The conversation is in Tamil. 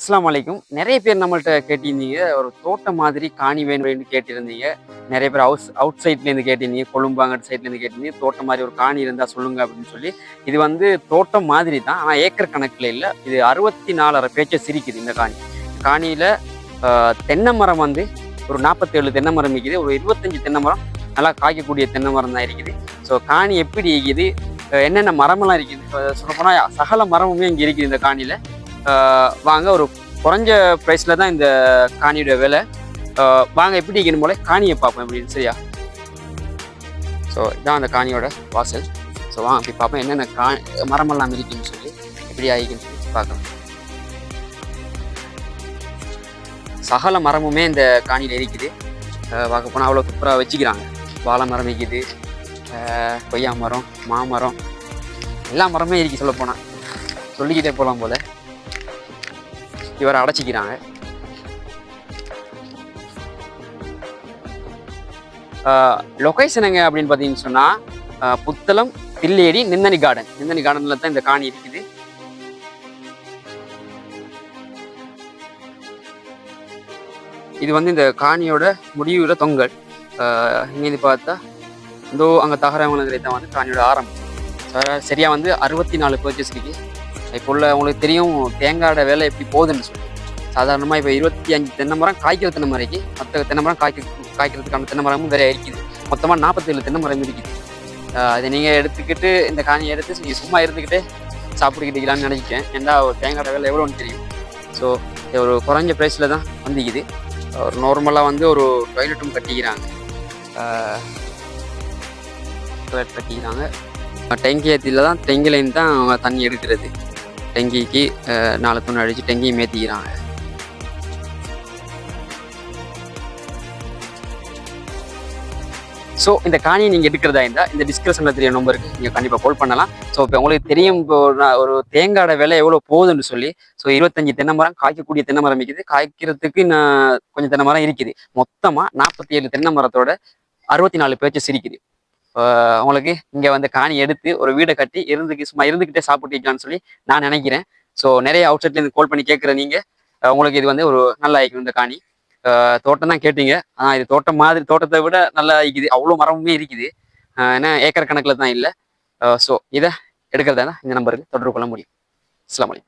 அஸ்லாம் வலைக்கும் நிறைய பேர் நம்மள்ட்ட கேட்டிருந்தீங்க. ஒரு தோட்டம் மாதிரி காணி வேணும்னு கேட்டிருந்தீங்க. நிறைய பேர் அவுட் அவுட் சைட்லேருந்து கேட்டிருந்தீங்க கொழும்பாங்கட் சைட்லேருந்து கேட்டிருந்தீங்க. தோட்டம் மாதிரி ஒரு காணி இருந்தால் சொல்லுங்க அப்படின்னு சொல்லி. இது வந்து தோட்டம் மாதிரி தான். ஆனால் ஏக்கர் கணக்கில் இல்லை. இது அறுபத்தி நாலரை பேச்சை சிரிக்குது இந்த காணி. காணியில் தென்னை மரம் வந்து ஒரு நாற்பத்தேழு தென்னை மரம் இருக்குது. ஒரு இருபத்தஞ்சி தென்னை மரம் நல்லா காய்க்கக்கூடிய தென்னை மரம் தான் இருக்குது. ஸோ காணி எப்படி இருக்குது? என்னென்ன மரமெல்லாம் இருக்குது? சொல்லப்போனால் சகல மரமுமே இங்கே இருக்குது இந்த காணியில். வாங்க ஒரு குறைஞ்ச ப்ரைஸில் தான் இந்த காணியோட விலை. வாங்க எப்படி இருக்கணும் போல காணியை பார்ப்போம் எப்படின்னு சரியா? ஸோ இதான் அந்த காணியோட வாசல். ஸோ வாங்க அப்படி பார்ப்போம் என்னென்ன கா மரமெல்லாம் இருக்குன்னு சொல்லி எப்படி ஆகிக்குன்னு சொல்லி பார்க்கலாம். சகல மரமுமே இந்த காணியில் இருக்குது. பார்க்க போனால் அவ்வளோ சூப்பராக வச்சுக்கிறாங்க. வாழை மரம் இருக்குது கொய்யா மரம் மாமரம் எல்லா மரமே இருக்குது சொல்ல போனால் சொல்லிக்கிட்டே போகலாம் போல். இவரை அடைச்சிக்கிறாங்க. லொக்கேஷனுங்க அப்படின்னு பார்த்தீங்கன்னு சொன்னால் புத்தளம் தில்லேடி நிந்தனி கார்டன் நிந்தனி கார்டனில் தான் இந்த காணி இருக்குது. இது வந்து இந்த காணியோட முடிவுற தொங்கல். இங்கேருந்து பார்த்தா இந்தோ அங்கே தகரவங்களை தான் வந்து காணியோட ஆரம்பம். சரியாக சரியா வந்து அறுபத்தி நாலு பர்ச்சேஸ் இருக்கு இப்போ உள்ள உங்களுக்கு தெரியும் தேங்காயோட வேலை எப்படி போகுதுன்னு சொல்லி. சாதாரணமாக இப்போ இருபத்தி அஞ்சு தென்னை மரம் காய்க்கிற தென்னை மரம் மற்ற தென்னை மரம் காய்க்க காய்க்கிறதுக்கான தென்னை மரமும் வேற இருக்குது மொத்தமாக நாற்பத்தேழு தென்னை மரம் இருக்குது. அதை நீங்கள் எடுத்துக்கிட்டு இந்த காணியை எடுத்து நீங்கள் சும்மா இருந்துக்கிட்டே சாப்பிட்டுக்கிட்டீங்களான்னு நினைக்கிறேன். ஏன்னா ஒரு தேங்காயோட வேலை எவ்வளோன்னு தெரியும். ஸோ ஒரு குறைஞ்ச ப்ரைஸில் தான் வந்துக்குது. ஒரு நார்மலாக வந்து ஒரு டாய்லெட்டும் கட்டிக்கிறாங்க. டாய்லெட் கட்டிக்கிறாங்க. டெங்கி ஏற்றில தான் டெங்கிலேருந்து தான் அவங்க தண்ணி எடுக்கிறது. டெங்கிக்கு நாலு துணி அடித்து டெங்கியும் ஏற்றிக்கிறாங்க ஸோ இந்த காணியை நீங்கள் எடுக்கிறதா இருந்தால் இந்த டிஸ்கிரிப்ஷனில் தெரிய நம்பருக்கு நீங்கள் கண்டிப்பாக கால் பண்ணலாம். ஸோ இப்போ உங்களுக்கு தெரியும் இப்போ நான் ஒரு தேங்காயோட விலை எவ்வளோ போகுதுன்னு சொல்லி ஸோ இருபத்தஞ்சி தென்னை மரம் காய்க்கக்கூடிய தென்னை மரம் இருக்குது. காய்க்கிறதுக்கு நான் கொஞ்சம் தென்னை மரம் இருக்குது. மொத்தமாக நாற்பத்தி ஏழு தென்னை மரத்தோட அறுபத்தி நாலு பேச்சஸ் இருக்குது உங்களுக்கு இங்கே வந்து காணி எடுத்து ஒரு வீடை கட்டி இருந்துக்கு சும்மா இருந்துக்கிட்டே சாப்பிட்டுக்கலாம்னு சொல்லி நான் நினைக்கிறேன். ஸோ நிறைய அவுட் சைட்லேருந்து கால் பண்ணி கேட்குற நீங்கள் உங்களுக்கு இது வந்து ஒரு நல்ல ஐக்கும் இந்த காணி. தோட்டம் தான் கேட்டீங்க. ஆனால் இது தோட்டம் மாதிரி தோட்டத்தை விட நல்லா இருக்குது. அவ்வளோ மரமுமே இருக்குது. ஆஹ் ஏன்னா ஏக்கர் கணக்கில் தான் இல்லை. ஸோ இதை எடுக்கிறதா இந்த நம்பருக்கு தொடர்பு கொள்ள முடியும். இஸ்லாமலி